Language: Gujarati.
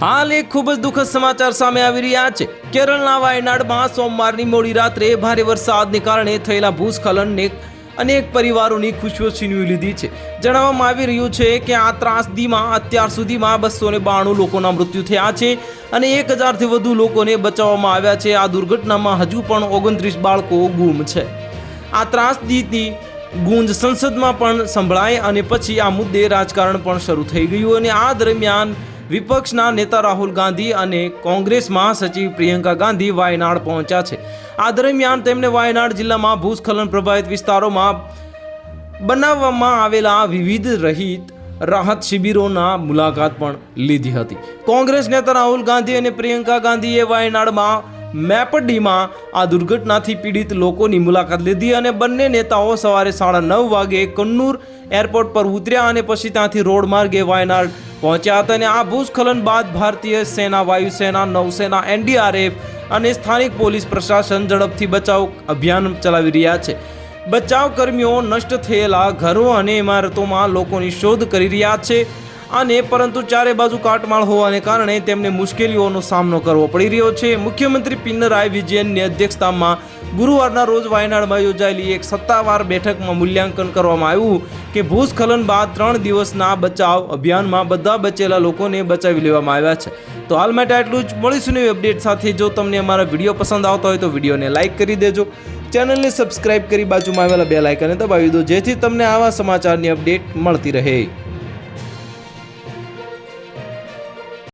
હાલ એક ખૂબ જ દુઃખદ સમાચાર સામે આવી રહ્યા છે. કેરળના વાયનાડમાં સોમવારની મોડી રાત્રે ભારે વરસાદને કારણે થયેલા ભૂસ્ખલનને અનેક પરિવારોની ખુશીઓ છીનવી લીધી છે. જણાવવામાં આવી રહ્યું છે કે આ ત્રાસદીમાં અત્યાર સુધીમાં બસો ને બાણું લોકોના મૃત્યુ થયા છે અને એક હજારથી વધુ લોકોને બચાવવામાં આવ્યા છે. આ દુર્ઘટનામાં હજુ પણ ઓગણત્રીસ બાળકો ગુમ છે. આ ત્રાસદીની ગુંજ સંસદમાં પણ સંભળાય અને પછી આ મુદ્દે રાજકારણ પણ શરૂ થઈ ગયું અને આ દરમિયાન વિપક્ષના નેતા રાહુલ ગાંધી અને કોંગ્રેસ મહાસચિવ પ્રિયંકા ગાંધી વાયનાડ પહોંચ્યા છે. આ દરમિયાન તેમણે વાયનાડ જિલ્લામાં ભૂસ્ખલન પ્રભાવિત વિસ્તારોમાં બનાવવામાં આવેલા વિવિધ રહિત રાહત શિબિરોના મુલાકાત પણ લીધી હતી. કોંગ્રેસ નેતા રાહુલ ગાંધી અને પ્રિયંકા ગાંધીએ વાયનાડમાં મેપડીમાં આ દુર્ઘટનાથી પીડિત લોકોની મુલાકાત લીધી અને બંને નેતાઓ સવારે સાડા નવ વાગે કન્નૂર એરપોર્ટ પર ઉતર્યા અને પછી ત્યાંથી રોડ માર્ગે વાયનાડ પહોંચ્યા હતા અને આ ભૂસ્ખલન બાદ ભારતીય સેના, વાયુસેના, નૌસેના, એનડીઆરએફ અને સ્થાનિક પોલીસ પ્રશાસન ઝડપથી બચાવ અભિયાન ચલાવી રહ્યા છે. બચાવ કર્મીઓ નષ્ટ થયેલા ઘરો અને ઇમારતોમાં લોકોની શોધ કરી રહ્યા છે. અને પરંતુ ચારે બાજુ કાટમાળ હોવાને કારણે તેમને મુશ્કેલીઓનો સામનો કરવો પડી રહ્યો છે. મુખ્યમંત્રી પિનરાય વિજયનની અધ્યક્ષતામાં ગુરુવારના રોજ વાયનાડમાં યોજાયેલી એક સત્તાવાર બેઠકમાં મૂલ્યાંકન કરવામાં આવ્યું કે ભૂસ્ખલન બાદ ત્રણ દિવસના બચાવ અભિયાનમાં બધા બચેલા લોકોને બચાવી લેવામાં આવ્યા છે. તો હાલ માટે આટલું જ. મળીશું નવી અપડેટ સાથે. જો તમને અમારા વીડિયો પસંદ આવતા હોય તો વિડીયોને લાઇક કરી દેજો. ચેનલને સબસ્ક્રાઇબ કરી બાજુમાં આવેલા બે લાઇકને દબાવી દો જેથી તમને આવા સમાચારની અપડેટ મળતી રહે.